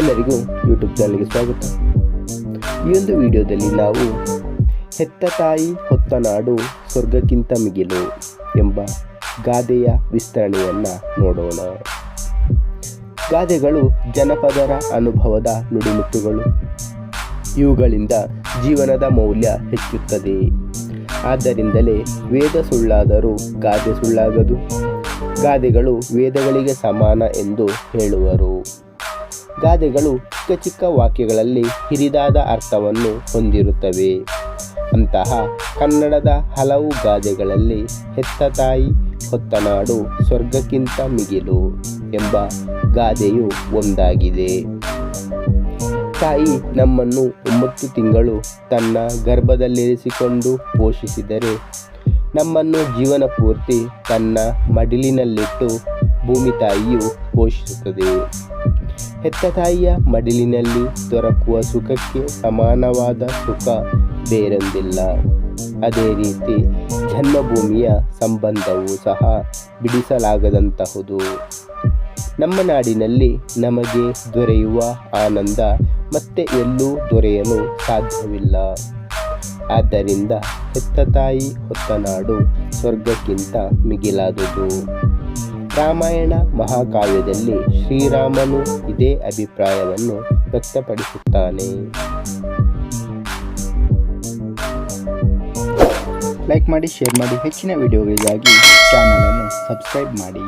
ಎಲ್ಲರಿಗೂ ಯೂಟ್ಯೂಬ್ ಚಾನಲ್ಗೆ ಸ್ವಾಗತ. ಈ ಒಂದು ವಿಡಿಯೋದಲ್ಲಿ ನಾವು ಹೆತ್ತ ತಾಯಿ ಹೊತ್ತ ನಾಡು ಸ್ವರ್ಗಕ್ಕಿಂತ ಮಿಗಿಲು ಎಂಬ ಗಾದೆಯ ವಿಸ್ತರಣೆಯನ್ನು ನೋಡೋಣ. ಗಾದೆಗಳು ಜನಪದರ ಅನುಭವದ ನುಡಿಮುತ್ತುಗಳು ಇವುಗಳಿಂದ ಜೀವನದ ಮೌಲ್ಯ ಹೆಚ್ಚುತ್ತದೆ. ಆದ್ದರಿಂದಲೇ ವೇದ ಸುಳ್ಳಾದರೂ ಗಾದೆ ಸುಳ್ಳಾಗದು. ಗಾದೆಗಳು ವೇದಗಳಿಗೆ ಸಮಾನ ಎಂದು ಹೇಳುವರು. ಗಾದೆಗಳು ಚಿಕ್ಕ ಚಿಕ್ಕ ವಾಕ್ಯಗಳಲ್ಲಿ ಹಿರಿದಾದ ಅರ್ಥವನ್ನು ಹೊಂದಿರುತ್ತವೆ. ಅಂತಹ ಕನ್ನಡದ ಹಲವು ಗಾದೆಗಳಲ್ಲಿ ಹೆತ್ತ ತಾಯಿ, ಹೊತ್ತ ನಾಡು ಸ್ವರ್ಗಕ್ಕಿಂತ ಮಿಗಿಲು ಎಂಬ ಗಾದೆಯು ಒಂದಾಗಿದೆ. ತಾಯಿ ನಮ್ಮನ್ನು ಒಂಬತ್ತು ತಿಂಗಳು ತನ್ನ ಗರ್ಭದಲ್ಲಿರಿಸಿಕೊಂಡು ಪೋಷಿಸಿದರೆ ನಮ್ಮನ್ನು ಜೀವನ ಪೂರ್ತಿ ತನ್ನ ಮಡಿಲಿನಲ್ಲಿಟ್ಟು ಭೂಮಿ ತಾಯಿಯು ಪೋಷಿಸುತ್ತದೆ. ಹೆತ್ತ ತಾಯಿಯ ಮಡಿಲಿನಲ್ಲಿ ದೊರಕುವ ಸುಖಕ್ಕೆ ಸಮಾನವಾದ ಸುಖ ಬೇರೊಂದಿಲ್ಲ. ಅದೇ ರೀತಿ ಜನ್ಮಭೂಮಿಯ ಸಂಬಂಧವು ಸಹ ಬಿಡಿಸಲಾಗದಂತಹುದು. ನಮ್ಮ ನಾಡಿನಲ್ಲಿ ನಮಗೆ ದೊರೆಯುವ ಆನಂದ ಮತ್ತೆ ಎಲ್ಲೂ ದೊರೆಯಲು ಸಾಧ್ಯವಿಲ್ಲ. ಆದ್ದರಿಂದ ಹೆತ್ತ ತಾಯಿ ಹೊತ್ತ ನಾಡು ಸ್ವರ್ಗಕ್ಕಿಂತ ಮಿಗಿಲಾದುದು. ರಾಮಾಯಣ ಮಹಾಕಾವ್ಯದಲ್ಲಿ ಶ್ರೀರಾಮನು ಇದೇ ಅಭಿಪ್ರಾಯವನ್ನು ವ್ಯಕ್ತಪಡಿಸುತ್ತಾನೆ. ಲೈಕ್ ಮಾಡಿ ಶೇರ್ ಮಾಡಿ ಹೆಚ್ಚಿನ ವಿಡಿಯೋಗಳಿಗಾಗಿ ಚಾನಲನ್ನು ಸಬ್ಸ್ಕ್ರೈಬ್ ಮಾಡಿ.